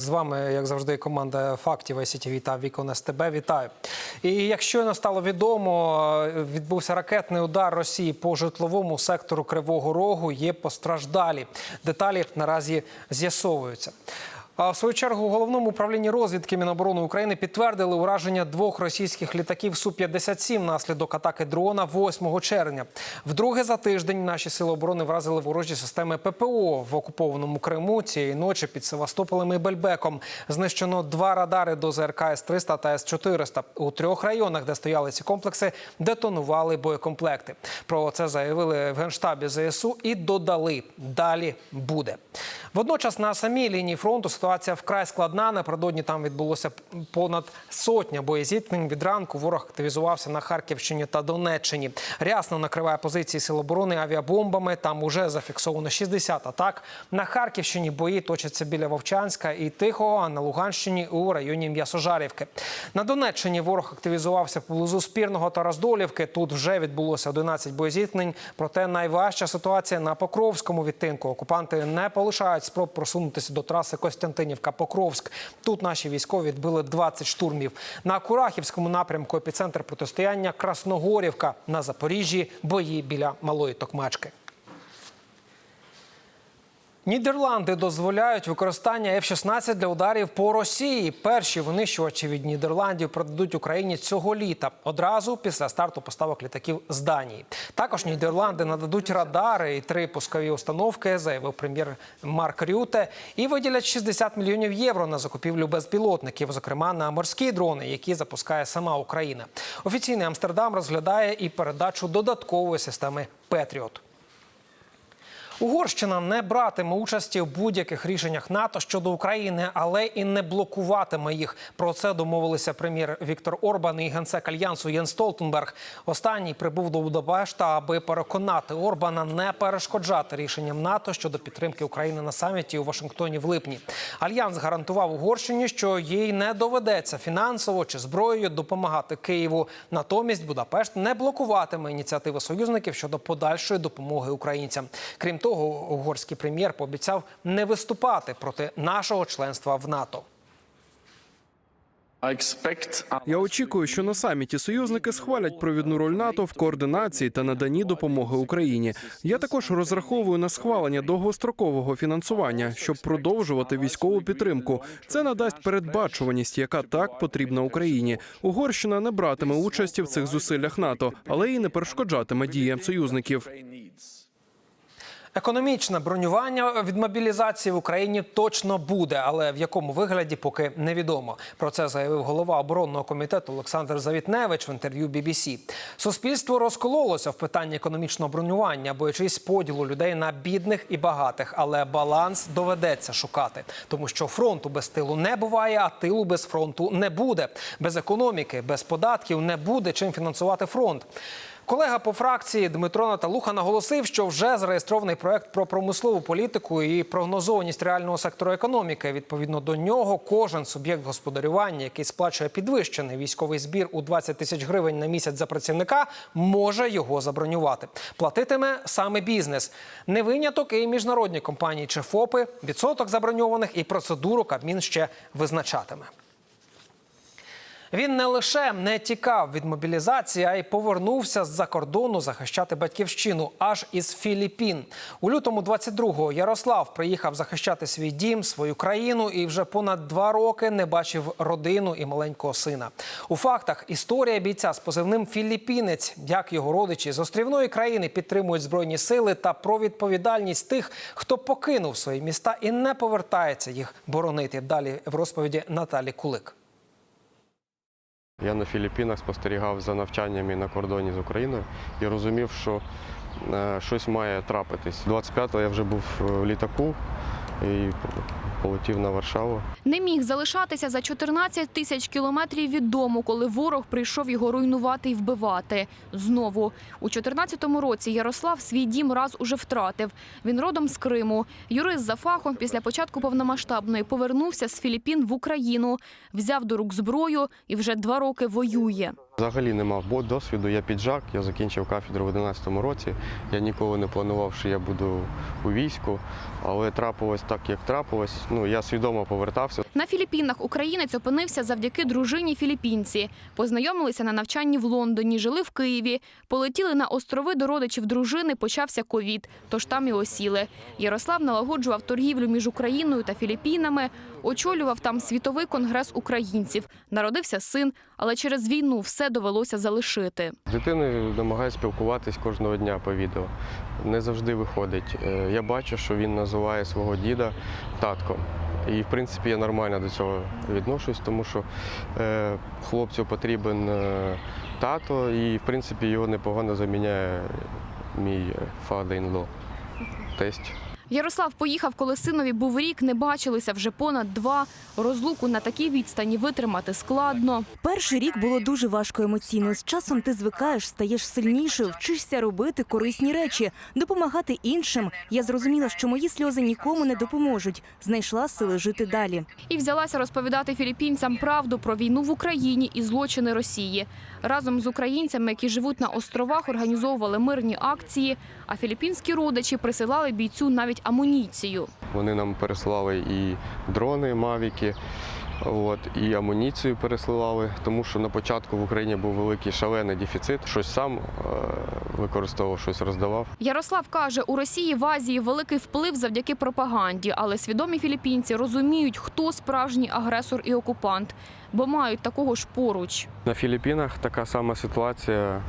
З вами, як завжди, команда фактів ICTV та Вікон СТБ. Вітаю. І як щойно стало відомо, відбувся ракетний удар Росії по житловому сектору Кривого Рогу. Є постраждалі. Деталі наразі з'ясовуються. А в свою чергу у головному управлінні розвідки Міноборони України підтвердили ураження двох російських літаків Су-57 внаслідок атаки дрона 8 червня. Вдруге за тиждень наші сили оборони вразили ворожі системи ППО в окупованому Криму цієї ночі під Севастополем і Бельбеком. Знищено два радари до ЗРК С-300 та С-400. У трьох районах, де стояли ці комплекси, детонували боєкомплекти. Про це заявили в генштабі ЗСУ і додали далі буде. Водночас на самій лінії фронту ситуація вкрай складна. Напередодні там відбулося понад сотня боєзіткнень. Від ранку ворог активізувався на Харківщині та Донеччині. Рясно накриває позиції сил оборони авіабомбами. Там уже зафіксовано 60 атак. На Харківщині бої точаться біля Вовчанська і Тихого, а на Луганщині у районі М'ясожарівки. На Донеччині ворог активізувався поблизу Спірного та Роздолівки. Тут вже відбулося 11 боєзіткнень. Проте найважча ситуація на Покровському відтинку. Окупанти не полишають спроб просунутися до траси Костянтинівка-Покровськ. Тут наші військові відбили 20 штурмів. На Курахівському напрямку епіцентр протистояння Красногорівка. На Запоріжжі бої біля Малої Токмачки. Нідерланди дозволяють використання F-16 для ударів по Росії. Перші винищувачі від Нідерландів продадуть Україні цього літа одразу після старту поставок літаків з Данії. Також Нідерланди нададуть радари і три пускові установки, заявив прем'єр Марк Рюте, і виділять 60 мільйонів євро на закупівлю безпілотників, зокрема на морські дрони, які запускає сама Україна. Офіційний Амстердам розглядає і передачу додаткової системи Петріот. Угорщина не братиме участі в будь-яких рішеннях НАТО щодо України, але і не блокуватиме їх. Про це домовилися прем'єр Віктор Орбан і генсек альянсу Єн Столтенберг. Останній прибув до Будапешта, аби переконати Орбана не перешкоджати рішенням НАТО щодо підтримки України на саміті у Вашингтоні в липні. Альянс гарантував Угорщині, що їй не доведеться фінансово чи зброєю допомагати Києву. Натомість Будапешт не блокуватиме ініціативи союзників щодо подальшої допомоги українцям. Крім того, угорський прем'єр пообіцяв не виступати проти нашого членства в НАТО. Я очікую, що на саміті союзники схвалять провідну роль НАТО в координації та наданні допомоги Україні. Я також розраховую на схвалення довгострокового фінансування, щоб продовжувати військову підтримку. Це надасть передбачуваність, яка так потрібна Україні. Угорщина не братиме участі в цих зусиллях НАТО, але і не перешкоджатиме діям союзників. Економічне бронювання від мобілізації в Україні точно буде, але в якому вигляді поки невідомо. Про це заявив голова оборонного комітету Олександр Завітневич в інтерв'ю BBC. Суспільство розкололося в питанні економічного бронювання, боячись поділу людей на бідних і багатих. Але баланс доведеться шукати, тому що фронту без тилу не буває, а тилу без фронту не буде. Без економіки, без податків не буде чим фінансувати фронт. Колега по фракції Дмитро Наталуха наголосив, що вже зареєстрований проект про промислову політику і прогнозованість реального сектору економіки. Відповідно до нього, кожен суб'єкт господарювання, який сплачує підвищений військовий збір у 20 тисяч гривень на місяць за працівника, може його забронювати. Платитиме саме бізнес. Не виняток і міжнародні компанії чи ФОПи. Відсоток заброньованих і процедуру Кабмін ще визначатиме. Він не лише не тікав від мобілізації, а й повернувся з-за кордону захищати батьківщину аж із Філіппін. У лютому 22-го Ярослав приїхав захищати свій дім, свою країну і вже понад два роки не бачив родину і маленького сина. У фактах історія бійця з позивним Філіппінець, як його родичі з острівної країни підтримують збройні сили та про відповідальність тих, хто покинув свої міста і не повертається їх боронити. Далі в розповіді Наталі Кулик. Я на Філіппінах спостерігав за навчаннями на кордоні з Україною і розумів, що е, щось має трапитись. 25-го я вже був в літаку і полетів на Варшаву. Не міг залишатися за 14 тисяч кілометрів від дому, коли ворог прийшов його руйнувати і вбивати. Знову у 14-му році Ярослав свій дім раз уже втратив. Він родом з Криму. Юрист за фахом після початку повномасштабної повернувся з Філіппін в Україну, взяв до рук зброю і вже два роки воює. Взагалі не мав досвіду. Я піджак, я закінчив кафедру в 11 році. Я ніколи не планував, що я буду у війську, але трапилось так, як трапилось. Ну я свідомо повертався. На Філіппінах українець опинився завдяки дружині філіппінці. Познайомилися на навчанні в Лондоні, жили в Києві, полетіли на острови до родичів дружини. Почався ковід, тож там і осіли. Ярослав налагоджував торгівлю між Україною та Філіппінами, очолював там світовий конгрес українців. Народився син, але через війну все довелося залишити. Дитиною намагаюся спілкуватись кожного дня по відео. Не завжди виходить. Е, Я бачу, що він називає свого діда татком. І в принципі я нормально до цього відношусь, тому що е, хлопцю потрібен е, тато, і в принципі його непогано заміняє мій father-in-law, тесть. Ярослав поїхав, коли синові був рік, не бачилися вже понад два. Розлуку на такій відстані витримати складно. Перший рік було дуже важко емоційно. З часом ти звикаєш, стаєш сильнішою, вчишся робити корисні речі, допомагати іншим. Я зрозуміла, що мої сльози нікому не допоможуть. Знайшла сили жити далі. І взялася розповідати філіппінцям правду про війну в Україні і злочини Росії. Разом з українцями, які живуть на островах, організовували мирні акції, а філіппінські родичі присилали бійцю навіть амуніцію. Вони нам переслали і дрони, мавіки, от, і амуніцію пересилали, тому що на початку в Україні був великий шалений дефіцит. Щось сам е, використовував, щось роздавав. Ярослав каже, у Росії в Азії великий вплив завдяки пропаганді, але свідомі філіппінці розуміють, хто справжній агресор і окупант, бо мають такого ж поруч. На Філіппінах така сама ситуація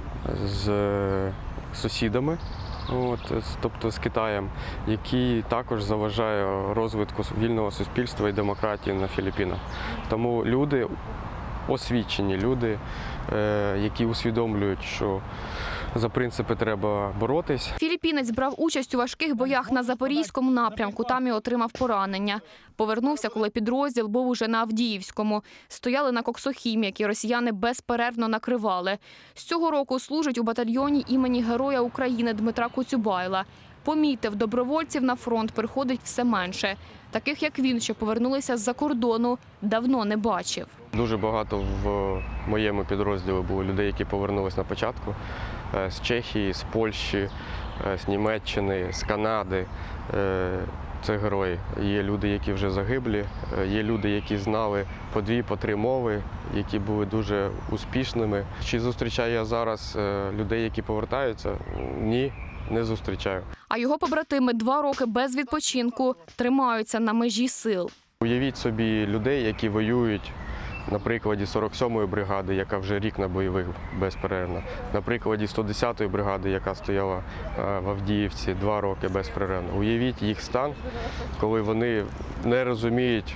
з е, сусідами, от, тобто з Китаєм, який також заважає розвитку вільного суспільства і демократії на Філіппінах. Тому люди освічені, люди, е, які усвідомлюють, що за принципи треба боротись. Філіппінець брав участь у важких боях на запорізькому напрямку. Там і отримав поранення. Повернувся, коли підрозділ був уже на Авдіївському. Стояли на коксохімі, які росіяни безперервно накривали. З цього року служить у батальйоні імені Героя України Дмитра Коцюбайла. Помітив, добровольців на фронт приходить все менше. Таких як він, що повернулися з-за кордону, давно не бачив. Дуже багато в моєму підрозділі було людей, які повернулись на початку з Чехії, з Польщі, е, з Німеччини, з Канади. Е, Це герої. Є люди, які вже загиблі, е, є люди, які знали по дві, по три мови, які були дуже успішними. Чи зустрічаю я зараз е, людей, які повертаються? Ні, не зустрічаю. А його побратими два роки без відпочинку тримаються на межі сил. Уявіть собі людей, які воюють на прикладі 47-ї бригади, яка вже рік на бойових безперервно, на прикладі 110-ї бригади, яка стояла е, в Авдіївці два роки безперервно. Уявіть їх стан, коли вони не розуміють,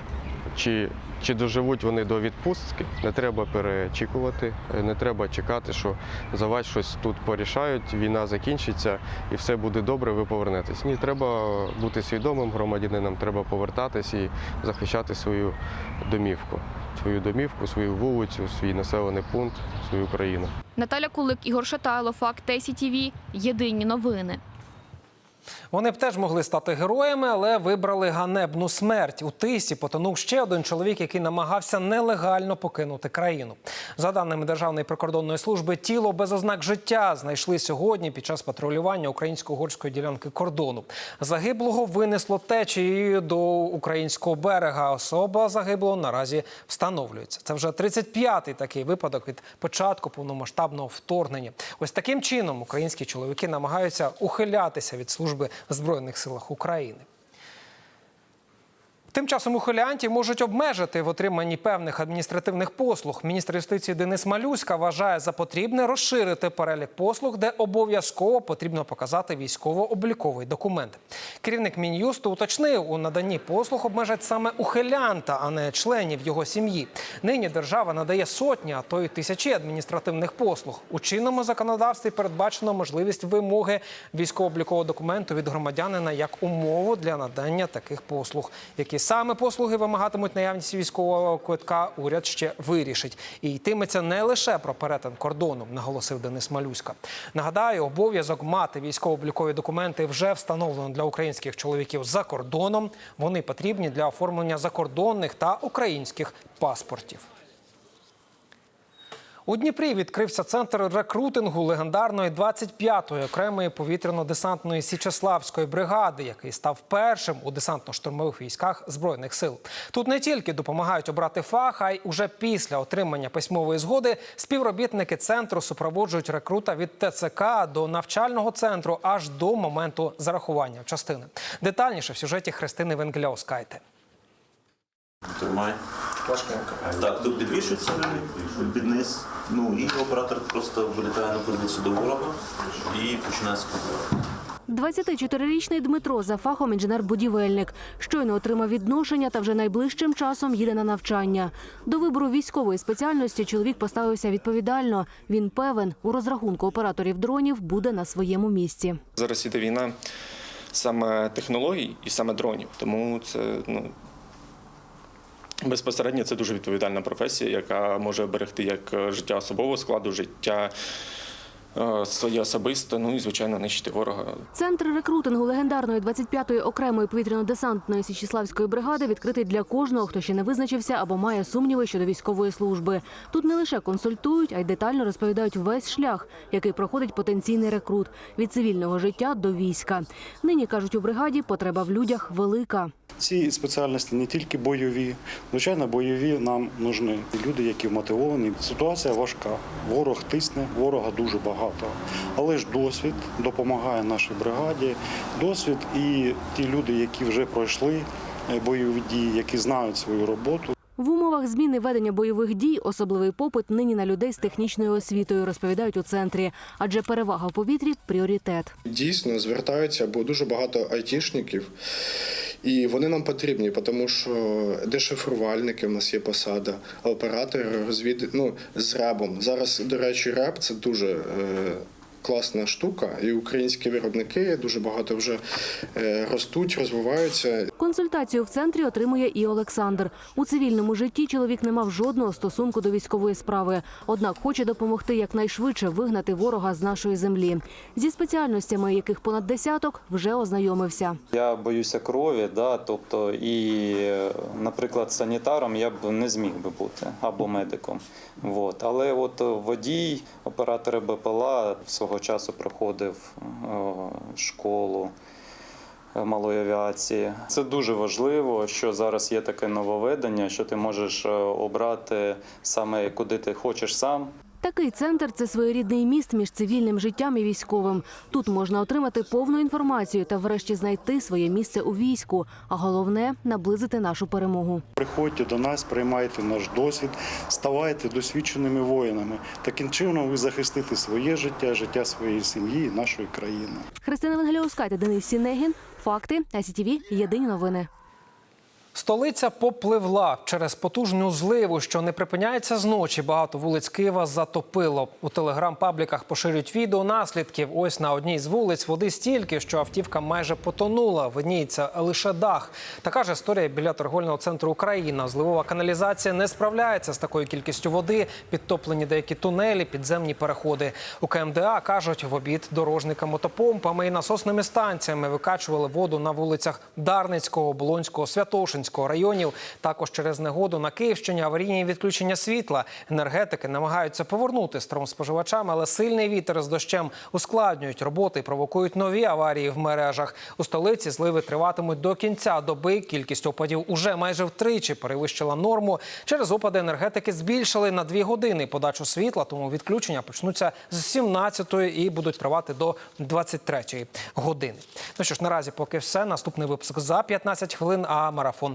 чи, чи доживуть вони до відпустки. Не треба перечікувати, е, не треба чекати, що за вас щось тут порішають, війна закінчиться і все буде добре, ви повернетесь. Ні, треба бути свідомим громадянином, треба повертатись і захищати свою домівку, свою домівку, свою вулицю, свій населений пункт, свою країну. Наталя Кулик, Ігор Шатайло, Факт ТСІТВ. Єдині новини. Вони б теж могли стати героями, але вибрали ганебну смерть. У тисі потонув ще один чоловік, який намагався нелегально покинути країну. За даними Державної прикордонної служби, тіло без ознак життя знайшли сьогодні під час патрулювання українсько-угорської ділянки кордону. Загиблого винесло течією до українського берега. Особа загиблого наразі встановлюється. Це вже 35-й такий випадок від початку повномасштабного вторгнення. Ось таким чином українські чоловіки намагаються ухилятися від служби в збройних силах України. Тим часом ухилянтів можуть обмежити в отриманні певних адміністративних послуг. Міністр юстиції Денис Малюська вважає за потрібне розширити перелік послуг, де обов'язково потрібно показати військово-обліковий документ. Керівник мін'юсту уточнив, у наданні послуг обмежать саме ухилянта, а не членів його сім'ї. Нині держава надає сотні, а то й тисячі адміністративних послуг. У чинному законодавстві передбачено можливість вимоги військово-облікового документу від громадянина як умову для надання таких послуг. Які саме послуги вимагатимуть наявність військового квитка, уряд ще вирішить. І йтиметься не лише про перетин кордону, наголосив Денис Малюська. Нагадаю, обов'язок мати військово-облікові документи вже встановлено для українських чоловіків за кордоном. Вони потрібні для оформлення закордонних та українських паспортів. У Дніпрі відкрився центр рекрутингу легендарної 25-ї окремої повітряно-десантної Січеславської бригади, який став першим у десантно-штурмових військах збройних сил. Тут не тільки допомагають обрати фах, а й уже після отримання письмової згоди співробітники центру супроводжують рекрута від ТЦК до навчального центру аж до моменту зарахування частини. Детальніше в сюжеті Христини Венгляускайте. Тримай. Так, тут підвішується під низ. Ну і оператор просто вилітає на позицію до ворога і починає складати. 24-річний Дмитро за фахом інженер-будівельник. Щойно отримав відношення та вже найближчим часом їде на навчання. До вибору військової спеціальності чоловік поставився відповідально. Він певен, у розрахунку операторів дронів буде на своєму місці. Зараз іде війна саме технологій і саме дронів. Тому це ну. Безпосередньо це дуже відповідальна професія, яка може берегти як життя особового складу, життя е, своє особисте, ну і звичайно нищити ворога. Центр рекрутингу легендарної 25-ї окремої повітряно-десантної Січіславської бригади відкритий для кожного, хто ще не визначився або має сумніви щодо військової служби. Тут не лише консультують, а й детально розповідають весь шлях, який проходить потенційний рекрут від цивільного життя до війська. Нині кажуть у бригаді, потреба в людях велика. Ці спеціальності не тільки бойові, звичайно, бойові нам нужні. Люди, які мотивовані. Ситуація важка. Ворог тисне, ворога дуже багато. Але ж досвід допомагає нашій бригаді. Досвід і ті люди, які вже пройшли е, бойові дії, які знають свою роботу. В умовах зміни ведення бойових дій особливий попит нині на людей з технічною освітою, розповідають у центрі. Адже перевага в повітрі пріоритет. Дійсно звертаються, бо дуже багато айтішників, і вони нам потрібні, тому що дешифрувальники в нас є посада, оператори розвід... ну, з рабом. Зараз, до речі, раб це дуже е, класна штука, і українські виробники дуже багато вже е, ростуть, розвиваються. Консультацію в центрі отримує і Олександр. У цивільному житті чоловік не мав жодного стосунку до військової справи. Однак хоче допомогти якнайшвидше вигнати ворога з нашої землі. Зі спеціальностями, яких понад десяток, вже ознайомився. Я боюся крові, да, тобто і, наприклад, санітаром я б не зміг би бути або медиком. Вот. Але от водій, оператор БПЛА свого часу проходив е, школу е, малої авіації. Це дуже важливо, що зараз є таке нововведення, що ти можеш е, обрати саме куди ти хочеш сам. Такий центр це своєрідний міст між цивільним життям і військовим. Тут можна отримати повну інформацію та врешті знайти своє місце у війську. А головне наблизити нашу перемогу. Приходьте до нас, приймайте наш досвід, ставайте досвідченими воїнами. Таким чином ви захистите своє життя, життя своєї сім'ї і нашої країни. Христина Венгеліускайте, Денис Сінегін. Факти СІТВ. Єдині новини. Столиця попливла через потужну зливу, що не припиняється зночі. Багато вулиць Києва затопило. У телеграм-пабліках поширюють відео наслідків. Ось на одній з вулиць води стільки, що автівка майже потонула. Видніється лише дах. Така ж історія біля торговельного центру Україна. Зливова каналізація не справляється з такою кількістю води. Підтоплені деякі тунелі, підземні переходи. У КМДА кажуть, в обід дорожника мотопомпами і насосними станціями викачували воду на вулицях Дарницького, Болонського, Святошинського районів. Також через негоду на Київщині аварійні відключення світла. Енергетики намагаються повернути струм споживачам, але сильний вітер з дощем ускладнюють роботи провокують нові аварії в мережах. У столиці зливи триватимуть до кінця доби. Кількість опадів уже майже втричі перевищила норму. Через опади енергетики збільшили на дві години подачу світла, тому відключення почнуться з 17-ї і будуть тривати до 23-ї години. Ну що ж, наразі поки все. Наступний випуск за 15 хвилин, а марафон